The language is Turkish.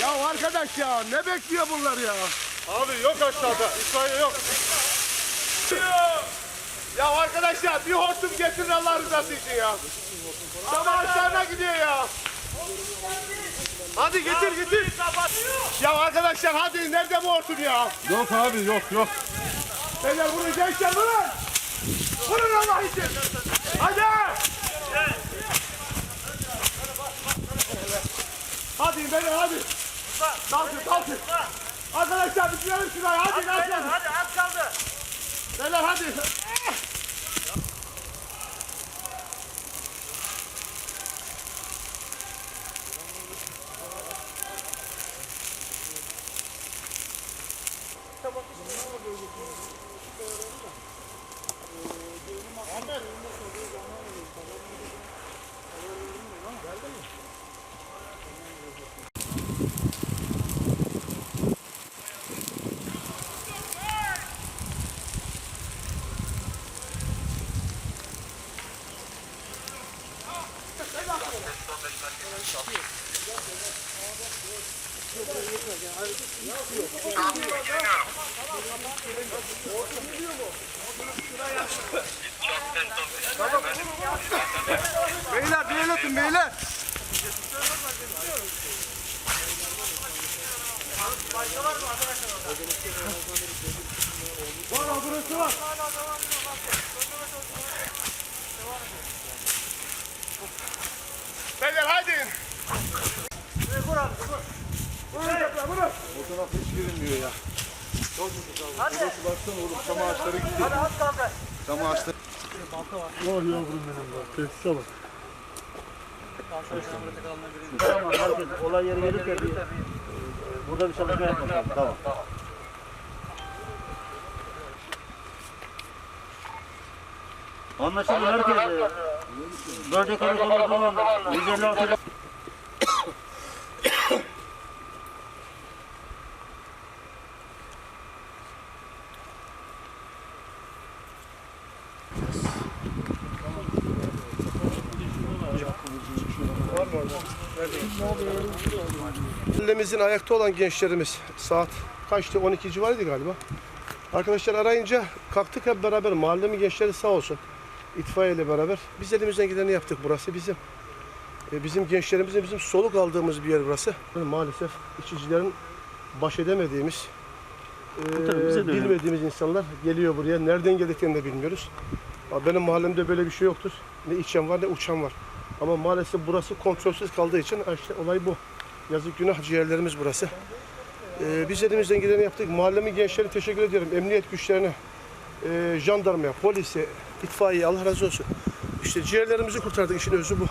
Ya arkadaş ya ne bekliyor bunlar ya? Abi yok aşağıda. İtfaiye yok. Ya arkadaşlar bir hortum getirin Allah rızası için ya. Sabah aşağına gidiyor ya. Hadi getir getir. Ya arkadaşlar hadi nerede bu hortum ya? Yok abi yok yok. Beyler vurun gençler vurun. Vurun Allah için. Hadi. Hadi beyler hadi. Kalkın kalkın. Arkadaşlar bitirelim şurayı hadi hadi. Hadi az kaldı. Beyler hadi. Beyler el atın beyler. Var adresi var. Beyler hadi. Taraf hiç girilmiyor ya. Hadi. Burası baksana oğlum çam ağaçları gitti. Hadi az kaldı. Çam ağaçları. Tamam herkes olay yeri gelip de bir, burada bir çalışma yapmak Tamam. Anlaşıldı herkes. Bölge karakolu zaman 156 Mahallemizin ayakta olan gençlerimiz saat kaçtı 12 civarıydı galiba. Arkadaşlar arayınca kalktık hep beraber mahallemin gençleri sağ olsun. İtfaiye ile beraber biz elimizden geleni yaptık burası bizim. e, Bizim gençlerimizin bizim soluk aldığımız bir yer burası. Maalesef içicilerin baş edemediğimiz, e, bilmediğimiz insanlar geliyor buraya. Nereden geldiklerini de bilmiyoruz. Benim mahallemde böyle bir şey yoktur. Ne içen var ne uçan var. Ama maalesef burası kontrolsüz kaldığı için işte olay bu. Yazık günah ciğerlerimiz burası. Ee, biz elimizden geleni yaptık. Mahallemin gençlerine teşekkür ediyorum. Emniyet güçlerine, e, jandarmaya, polise, itfaiye Allah razı olsun. İşte ciğerlerimizi kurtardık işin özü bu.